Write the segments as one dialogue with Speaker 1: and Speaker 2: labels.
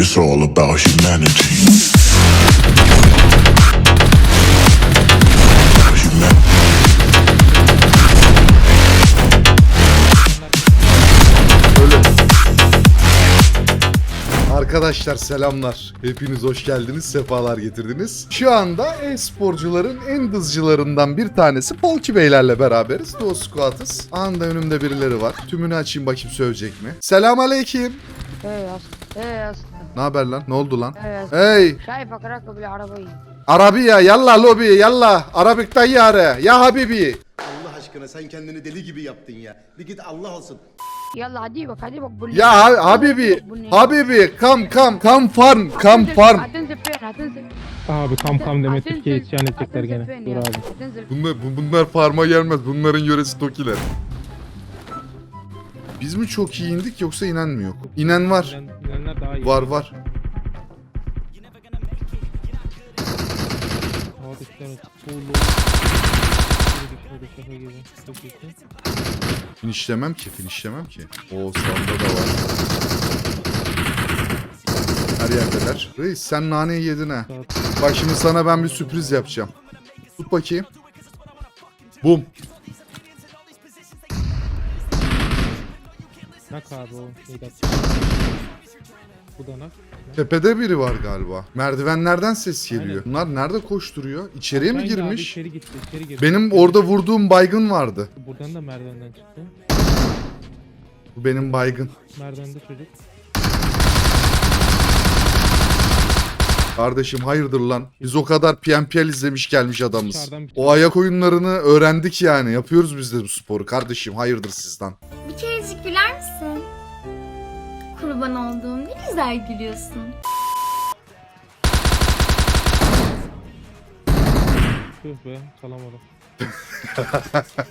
Speaker 1: It's all about humanity.
Speaker 2: Arkadaşlar selamlar. Hepiniz hoş geldiniz, sefalar getirdiniz. Şu anda e-sporcuların en dızcılarından bir tanesi Polki Beylerle beraberiz. Duo Squat'ız. Anında önümde birileri var. Tümünü açayım bakayım sövecek mi? Selam aleyküm.
Speaker 3: Hey yaz. Hey yaz.
Speaker 2: Ne haber lan? Ne oldu lan?
Speaker 3: ايه يا اسطى
Speaker 2: Hey!
Speaker 3: شايفك راكب العربية
Speaker 2: Arabiya yalla lobi yalla. Arabik tayyare. Ya habibi.
Speaker 4: Allah aşkına sen kendini deli gibi yaptın ya. Bir git Allah olsun.
Speaker 3: يلا هجيبك هجيبك بني
Speaker 2: Ya ha- habibi.
Speaker 3: بني.
Speaker 2: Habibi. Kam kam. Kam farm. Kam
Speaker 3: هتنزل-
Speaker 2: farm.
Speaker 3: هتنزل فين هتنزل
Speaker 5: Abi kam kam deme
Speaker 3: هتنزل-
Speaker 5: Türkiye isyan edecekler
Speaker 3: هتنزل
Speaker 5: gene.
Speaker 3: فين
Speaker 5: Dur
Speaker 3: يا
Speaker 5: abi.
Speaker 3: هتنزل
Speaker 2: Bunlar, bu- bunlar farma gelmez. Bunların yöresi Tokiler. Biz mi çok iyi indik yoksa inen mi yok? İnen var.
Speaker 5: Daha iyi.
Speaker 2: Var var.
Speaker 5: Gibi. Çok iyisin.
Speaker 2: Finişlemem ki, finişlemem ki. O sanda da var. Her yerdeler. Reis sen naneyi yedin ha. Bak şimdi sana ben bir sürpriz yapacağım. Tut bakayım. Bum.
Speaker 5: nak abi o. Bu da nak.
Speaker 2: Tepede biri var galiba. Merdivenlerden ses geliyor.
Speaker 5: Aynen.
Speaker 2: Bunlar nerede koşturuyor? İçeriye mi
Speaker 5: indi abi,
Speaker 2: girmiş?
Speaker 5: içeri gitti. içeri girdi.
Speaker 2: Benim orada vurduğum baygın vardı.
Speaker 5: Buradan da merdivenden çıktı.
Speaker 2: Bu benim baygın.
Speaker 5: Merdivende çocuk.
Speaker 2: Kardeşim hayırdır lan? Biz o kadar PNPL izlemiş gelmiş adamız.
Speaker 5: Dışarıdan bir-
Speaker 2: O ayak oyunlarını öğrendik yani. Yapıyoruz biz de bu sporu. Kardeşim hayırdır sizden.
Speaker 6: Bir kerecik güler misin? Kurban olduğum ne güzel gülüyorsun.
Speaker 5: Tüh be çalamadım.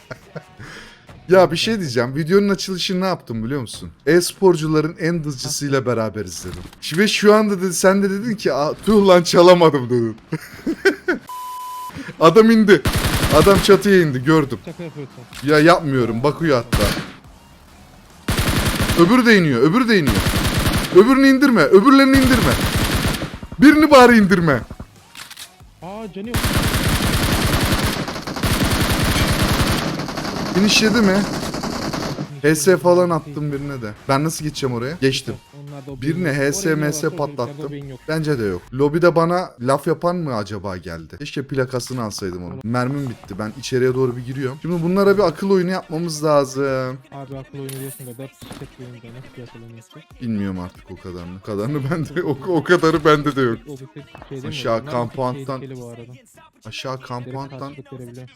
Speaker 2: Ya bir şey diyeceğim. Videonun açılışını ne yaptım biliyor musun? E-sporcuların en dızcısıyla beraber izledim. Ve şu anda dedi, sen de dedin ki "Aa, tüh lan çalamadım dedin. Adam indi. Adam çatıya indi gördüm.
Speaker 5: Şaka yapıyorsun.
Speaker 2: Ya yapmıyorum bakıyor hatta. Öbürü de iniyor öbürü de iniyor. Öbürünü indirme öbürlerini indirme. Birini bari indirme.
Speaker 5: Aa canı yok.
Speaker 2: Finish yedi mi? HS falan attım birine de. Ben nasıl geçeceğim oraya? Geçtim. Birine
Speaker 5: beyin yok.
Speaker 2: HS,
Speaker 5: Oraya
Speaker 2: MS
Speaker 5: varsa o çocuklarda
Speaker 2: patlattım. Bence de yok. Lobide bana laf yapan mı acaba geldi? Keşke plakasını alsaydım onu. Mermim bitti. Ben içeriye doğru bir giriyorum. Şimdi bunlara bir akıl oyunu yapmamız lazım.
Speaker 5: Abi akıl oyunu diyorsun da 4 çiçek oyunu da nasıl bir akıl oyunu yapacak?
Speaker 2: Bilmiyorum artık o kadarını. O kadarını bende o, o kadarı bende de yok.
Speaker 5: Tek şey?
Speaker 2: Aşağı
Speaker 5: tek arada.
Speaker 2: Aşağı
Speaker 5: verebiliyor.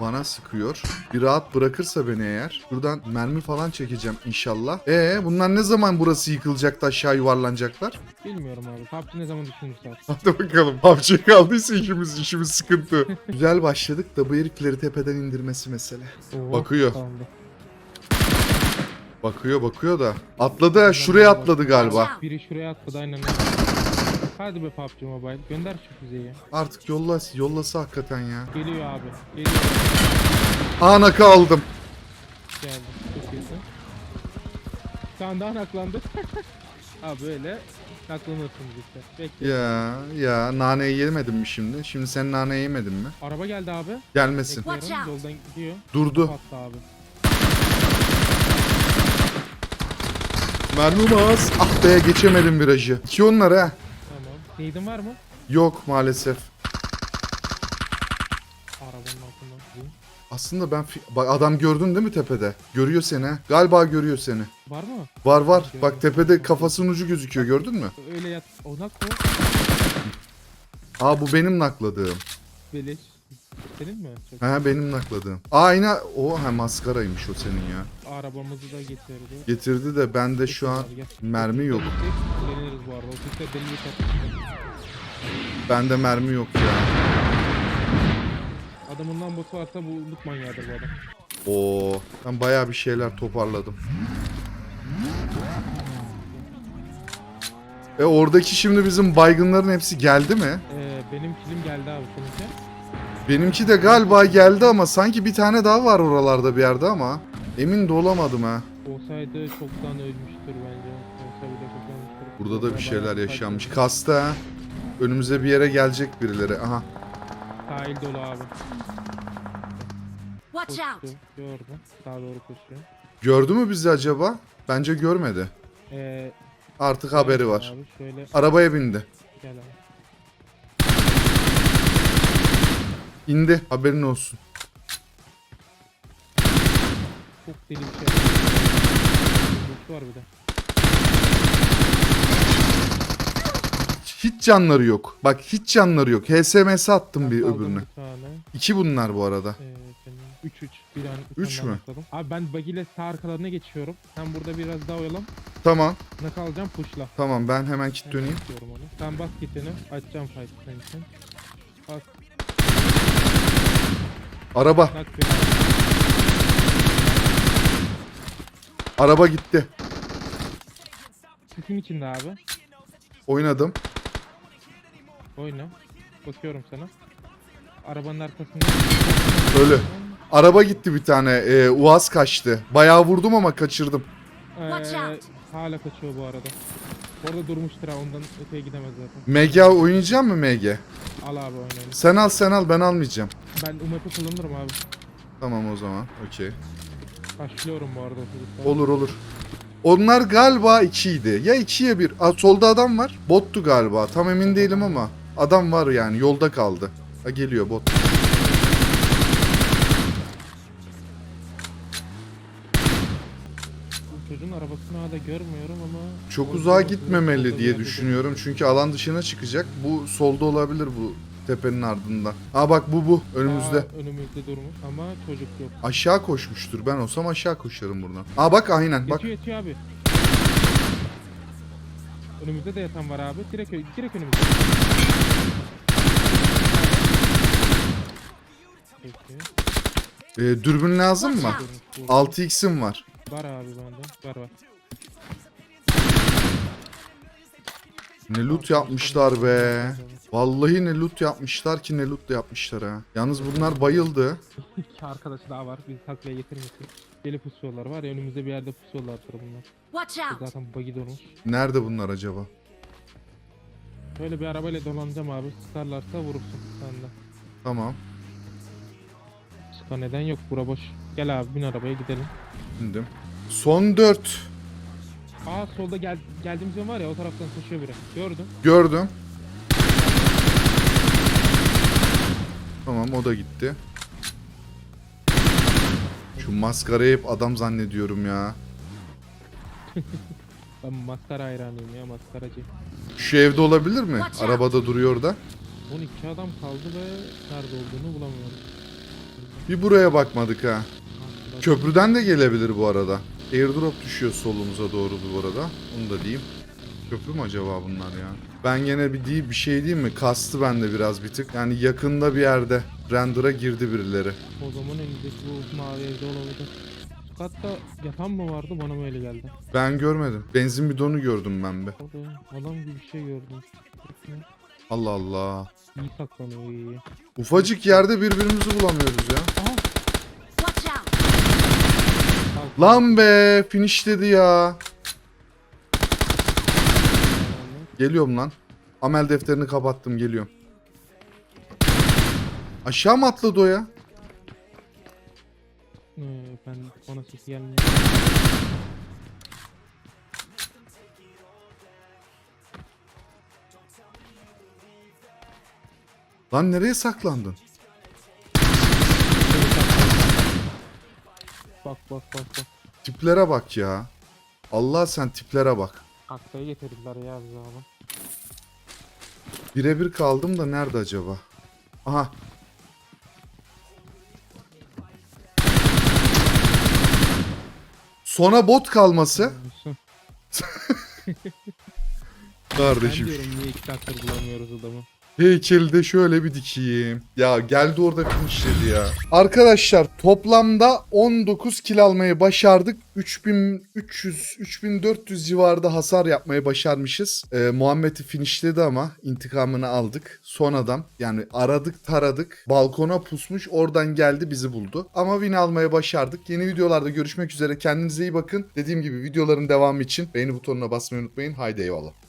Speaker 2: bana sıkıyor. Bir rahat bırakırsa beni eğer. Buradan mermi falan çekeceğim inşallah. Ee bunlar ne zaman burası yıkılacak da aşağı yuvarlanacaklar?
Speaker 5: Bilmiyorum abi. PUBG ne zaman düşünür zaten.
Speaker 2: Hadi bakalım. PUBG kaldıysa işimiz işimiz sıkıntı. Güzel başladık da bu herifleri tepeden indirmesi mesele.
Speaker 5: Oo,
Speaker 2: Bakıyor.
Speaker 5: tamamdır.
Speaker 2: Bakıyor bakıyor da. Atladı şuraya atladı galiba.
Speaker 5: Biri şuraya atladı aynen. Hadi be PUBG Mobile. Gönder şu füzeyi.
Speaker 2: Artık yolla, yollasa hakikaten ya.
Speaker 5: Geliyor abi. Geliyor.
Speaker 2: Anaka aldım.
Speaker 5: Geldi. Çok iyisin. Tane daha naklandı. ha böyle naklanırsınız işte. Bekle.
Speaker 2: Ya ya naneyi yemedim mi şimdi? Şimdi sen naneyi yemedin mi?
Speaker 5: Araba geldi abi.
Speaker 2: Gelmesin.
Speaker 5: Yoldan gidiyor.
Speaker 2: Durdu.
Speaker 5: Patlı abi.
Speaker 2: Mermim az. Ah be geçemedim virajı. İki onlar ha.
Speaker 5: Tamam. Neydin var mı?
Speaker 2: Yok maalesef. Aslında ben fi- bak adam gördün değil mi tepede? Görüyor seni. ha. Galiba görüyor seni.
Speaker 5: Var mı?
Speaker 2: Var var. Bak tepede kafasının ucu gözüküyor gördün mü?
Speaker 5: Öyle yat. O nak mı?
Speaker 2: Aa bu benim nakladığım.
Speaker 5: Beleş. Senin mi? Çok.
Speaker 2: Ha benim nakladığım. Aynen o ha maskaraymış o senin ya.
Speaker 5: Arabamızı da getirdi.
Speaker 2: Getirdi de bende şu an
Speaker 5: Gel.
Speaker 2: mermi yok.
Speaker 5: Deneriz bu arada. O sesler deli yeter.
Speaker 2: Bende mermi yok ya.
Speaker 5: Adamından botu varsa bu loot manyağıdır bu adam.
Speaker 2: Oo ben bayağı bir şeyler toparladım. E oradaki şimdi bizim baygınların hepsi geldi mi?
Speaker 5: Ee, benim kilim geldi abi seninki.
Speaker 2: Benimki de galiba geldi ama sanki bir tane daha var oralarda bir yerde ama emin de olamadım ha.
Speaker 5: Olsaydı çoktan ölmüştür bence. Olsa bile çoktan ölmüştür.
Speaker 2: Burada da bir şeyler yaşanmış. Kasta ha. Önümüze bir yere gelecek birileri. Aha.
Speaker 5: Sahil dolu abi.
Speaker 6: Watch out.
Speaker 5: Koştu. Gördüm. Sağa doğru koşuyor.
Speaker 2: Gördü mü bizi acaba? Bence görmedi.
Speaker 5: Ee,
Speaker 2: Artık haberi var.
Speaker 5: Abi şöyle
Speaker 2: Arabaya bindi.
Speaker 5: gel abi.
Speaker 2: İndi. Haberin olsun.
Speaker 5: Çok deli bir şey. Botu var bir de.
Speaker 2: Hiç canları yok. Bak hiç canları yok. HSMS attım bir öbürüne. İki bunlar bu arada.
Speaker 5: Ee, senin 3 3 bir an
Speaker 2: Üç mü?
Speaker 5: atladım. Abi ben bug ile sağ arkalarına geçiyorum. Sen burada biraz daha oyalan.
Speaker 2: Tamam.
Speaker 5: Ne kalacağım pushla.
Speaker 2: Tamam ben hemen kit döneyim.
Speaker 5: onu. Sen bas kitini. Açacağım fight senin için. Bas.
Speaker 2: Araba. Araba gitti.
Speaker 5: Sisin içinde abi.
Speaker 2: Oynadım.
Speaker 5: Oyna. Bakıyorum sana. Arabanın arkasında.
Speaker 2: Ölü. Araba gitti bir tane. Ee, Uaz kaçtı. Bayağı vurdum ama kaçırdım.
Speaker 5: Ee, hala kaçıyor bu arada. Orada durmuştur ha ondan öteye gidemez zaten.
Speaker 2: MG oynayacak mı MG?
Speaker 5: Al abi oynayın.
Speaker 2: Sen al sen al ben almayacağım.
Speaker 5: Ben UMP kullanırım abi.
Speaker 2: Tamam o zaman. Okey.
Speaker 5: Başlıyorum bu arada. otobüsten.
Speaker 2: Olur olur. Onlar galiba 2 idi. Ya 2'ye 1. Aa, solda adam var. Bottu galiba. Tam emin değilim ama. Adam var yani. Yolda kaldı. Ha, geliyor bot.
Speaker 5: Çocuğun arabasını hala görmüyorum ama...
Speaker 2: Çok uzağa gitmemeli diye düşünüyorum. Çünkü alan dışına çıkacak. Bu solda olabilir bu tepenin ardında. Aa bak bu bu. Önümüzde.
Speaker 5: Aa, önümüzde durmuş ama çocuk yok.
Speaker 2: Aşağı koşmuştur. Ben olsam aşağı koşarım buradan. Aa bak aynen bak.
Speaker 5: Yetiyor yetiyor abi. Önümüzde de yatan var abi. Direkt, direkt önümüzde. Peki.
Speaker 2: Ee, dürbün lazım mı?
Speaker 6: Watch
Speaker 5: Durmuş burada.
Speaker 2: 6x'im var.
Speaker 5: Var abi bende. Var var.
Speaker 2: Ne loot yapmışlar be. Vallahi ne loot yapmışlar ki ne loot da yapmışlar ha. Yalnız bunlar bayıldı.
Speaker 5: İki arkadaş daha var. Bizi taklaya getirmesin. Deli pusuyorlar var ya önümüzde bir yerde pusuyorlardır bunlar.
Speaker 6: Watch out.
Speaker 5: Zaten buggy dolmuş.
Speaker 2: Nerede bunlar acaba?
Speaker 5: Böyle bir arabayla dolanacağım abi. Sıkarlarsa vurursun sen de.
Speaker 2: Tamam.
Speaker 5: Sıkar neden yok bura boş. Gel abi bin arabaya gidelim.
Speaker 2: Indim. Son 4.
Speaker 5: Aa solda gel geldiğimiz yer var ya o taraftan koşuyor biri. Gördüm.
Speaker 2: Gördüm. Tamam o da gitti. Şu maskarayı hep adam zannediyorum ya.
Speaker 5: Ben maskara hayranıyım ya maskaracı.
Speaker 2: Şu evde olabilir mi? Arabada duruyor da.
Speaker 5: 12 adam kaldı ve nerede olduğunu bulamıyorum.
Speaker 2: Bir buraya bakmadık ha. Köprüden de gelebilir bu arada. Airdrop düşüyor solumuza doğru bu arada. Onu da diyeyim. Köprü mü acaba bunlar ya? Ben gene bir değil bir şey diyeyim mi? Kastı bende biraz bir tık. Yani yakında bir yerde render'a girdi birileri.
Speaker 5: O zaman önümüzdeki bu mavi evde olabilir. Hatta yatan mı vardı bana mı öyle geldi.
Speaker 2: Ben görmedim. Benzin bidonu gördüm ben be.
Speaker 5: Adam gibi bir şey gördüm.
Speaker 2: Allah Allah.
Speaker 5: İyi saklanıyor iyi iyi.
Speaker 2: Ufacık yerde birbirimizi bulamıyoruz ya.
Speaker 5: Aha!
Speaker 2: Lan be finishledi ya. Geliyorum lan. Amel defterini kapattım geliyorum. Aşağı mı atladı o ya?
Speaker 5: Ee, ben bana sesi gelmiyor.
Speaker 2: Lan nereye saklandın?
Speaker 5: Bak bak bak bak.
Speaker 2: Tiplere bak ya. Allah sen tiplere bak.
Speaker 5: Aklaya getirdiler ya bizi abi.
Speaker 2: Birebir kaldım da nerede acaba? Aha. Sona bot kalması.
Speaker 5: Olsun. Ben
Speaker 2: Kardeşim
Speaker 5: diyorum niye iki saattir bulamıyoruz adamı.
Speaker 2: Heykeli de şöyle bir dikeyim. Ya geldi orada finishledi ya. Arkadaşlar toplamda 19 kill almayı başardık. 3300 3400 civarında hasar yapmayı başarmışız. Ee, Muhammed'i finishledi ama intikamını aldık. Son adam yani aradık taradık. Balkona pusmuş oradan geldi bizi buldu. Ama win almayı başardık. Yeni videolarda görüşmek üzere. Kendinize iyi bakın. Dediğim gibi videoların devamı için beğeni butonuna basmayı unutmayın. Haydi eyvallah.